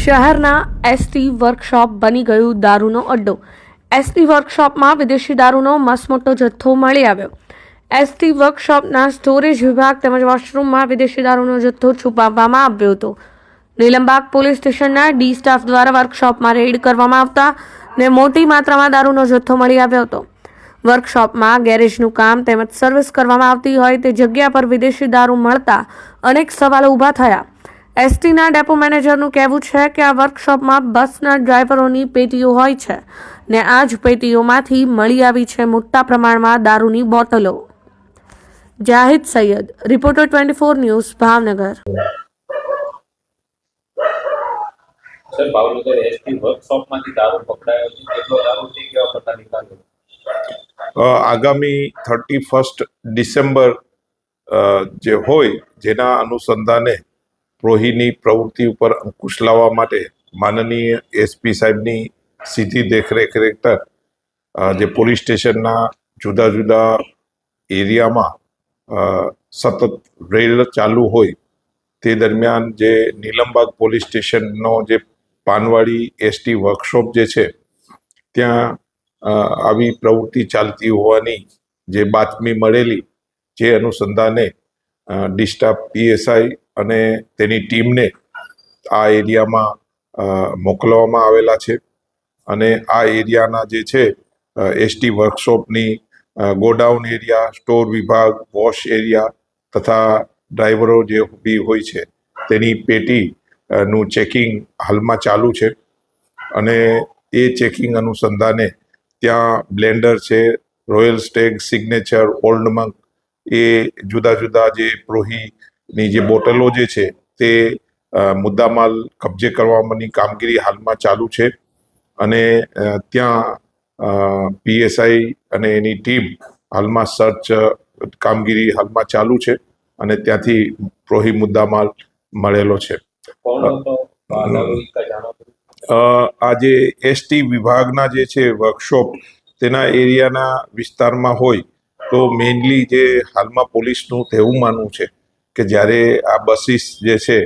શહેરના ST workshop બની ગયું દારૂનો અડ્ડો. એસટી વર્કશોપમાં વિદેશી દારૂનો મસમોટો જથ્થો મળી આવ્યો. એસટી વર્કશોપના સ્ટોરેજ વિભાગ તેમજ વોશરૂમમાં વિદેશી દારૂનો જથ્થો છુપાવવામાં આવ્યો હતો. નીલમબાગ પોલીસ સ્ટેશનના ડી સ્ટાફ દ્વારા વર્કશોપમાં રેડ કરવામાં આવતા ને મોટી માત્રામાં દારૂનો જથ્થો મળી આવ્યો હતો. વર્કશોપમાં ગેરેજનું કામ તેમજ સર્વિસ કરવામાં આવતી હોય તે જગ્યા પર વિદેશી દારૂ મળતા અનેક સવાલો ઊભા થયા. એસટીના ડેપો મેનેજરનું કહેવું છે કે આ વર્કશોપમાં બસના ડ્રાઈવરોની પેટીઓ હોય છે ને આ જ પેટીઓમાંથી મળી આવી છે મોટા પ્રમાણમાં દારૂની બોટલો. Zahid Sayed. Reporter twenty four news Bhavnagar. આગામી થર્ટી ફર્સ્ટ ડિસેમ્બર જે હોય જેના અનુસંધાને પ્રોહીની પ્રવૃત્તિ ઉપર અંકુશ લાવવા માટે માનનીય એસપી સાહેબની સીધી દેખરેખ હેઠળ જે પોલીસ સ્ટેશનના જુદા જુદા એરિયામાં સતત રેલ ચાલુ હોય તે દરમિયાન જે નીલમબાગ પોલીસ સ્ટેશનનો જે પાનવાડી એસટી વર્કશોપ જે છે, ત્યાં આવી પ્રવૃત્તિ ચાલતી હોવાની જે બાતમી મળેલી, જે અનુસંધાને ડિસ્ટાફ પીએસઆઈ અને તેની ટીમને આ એરિયામાં મોકલવામાં આવેલા છે. અને આ એરિયાના જે છે એસટી વર્કશોપની ગોડાઉન એરિયા, સ્ટોર વિભાગ, વોશ એરિયા તથા ડ્રાઈવરો જે બી હોય છે, તેની પેટી નું ચેકિંગ હાલમાં ચાલુ છે. અને એ ચેકિંગ અનુસંધાને ત્યાં બ્લેન્ડર છે, Royal Stag, Signature, Old Monk, એ જુદા જુદા જે પ્રોહીની જે બોટલો જે છે તે મુદ્દામાલ કબજે કરવાની કામગીરી હાલમાં ચાલુ છે. અને ત્યાં પીએસઆઈ અને એની ટીમ હાલમાં સર્ચ કામગીરી હાલમાં ચાલુ છે અને ત્યાંથી પ્રોહી મુદ્દામાલ મળેલો છે. આજે એસટી વિભાગના જે છે વર્કશોપ તેના એરિયાના વિસ્તારમાં હોય તો મેઇનલી જે હાલમાં પોલીસનું તેવું માનવું છે. કે જ્યારે આ બસીસ જે છે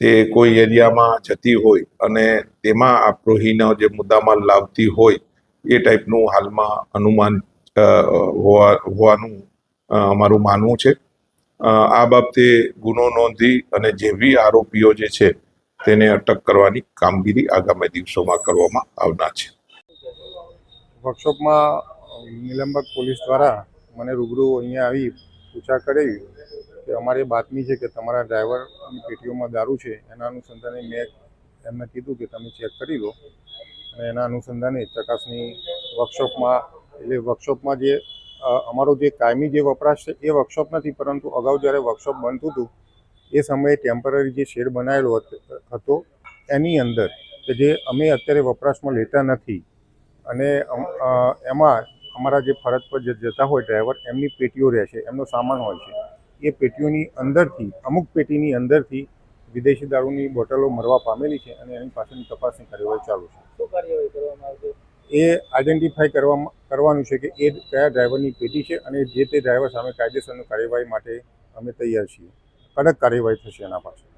તે કોઈ એરિયામાં જતી હોય અને તેમાં આ જે મુદ્દામાલ લાવતી હોય એ ટાઈપનું હાલમાં અનુમાન હોવા, હોવાનું અમારું માનવું છે. આ બાબતે ગુનો નોંધી અને જેવી આરોપીઓ જે છે તેને અટક કરવાની કામગીરી આગામી દિવસોમાં કરવામાં આવનાર છે. વર્કશોપમાં નિલંબક પોલીસ દ્વારા મને રૂબરૂ અહીંયા આવી પૂછા કરી કે અમારી બાતમી છે કે તમારા ડ્રાઈવરની પેટીઓમાં દારૂ છે, એના અનુસંધાને મેં એમને કીધું કે તમે ચેક કરી લો. અને એના અનુસંધાને ચકાસણી વર્કશોપમાં, એટલે વર્કશોપમાં જે અમારો જે કાયમી જે વપરાશ છે, એ વર્કશોપ નથી, પરંતુ અગાઉ જ્યારે વર્કશોપ બનતું હતું, એ સમયે ટેમ્પરરી જે શેડ બનાવેલો હત- એની અંદર, કે જે અમે અત્યારે વપરાશમાં લેતા નથી. અને એમાં અમારા જે ફરજ પર જે જતા હોય ડ્રાઈવર, એમની પેટીઓ રહે છે એમનો સામાન હોય છે. એ પેટીઓની અંદરથી અમુક પેટીની અંદરથી વિદેશી દારૂની બોટલો મરવા પામેલી છે અને એની પાછળની તપાસની કાર્યવાહી ચાલુ છે. એ આઈડેન્ટિફાઈ કરવામાં કરવાનું છે કે એ કયા ડ્રાઈવરની પેટી છે અને જે તે ડ્રાઈવર સામે કાયદેસરની કાર્યવાહી માટે અમે તૈયાર છીએ. કડક કાર્યવાહી થશે એના પાછળ.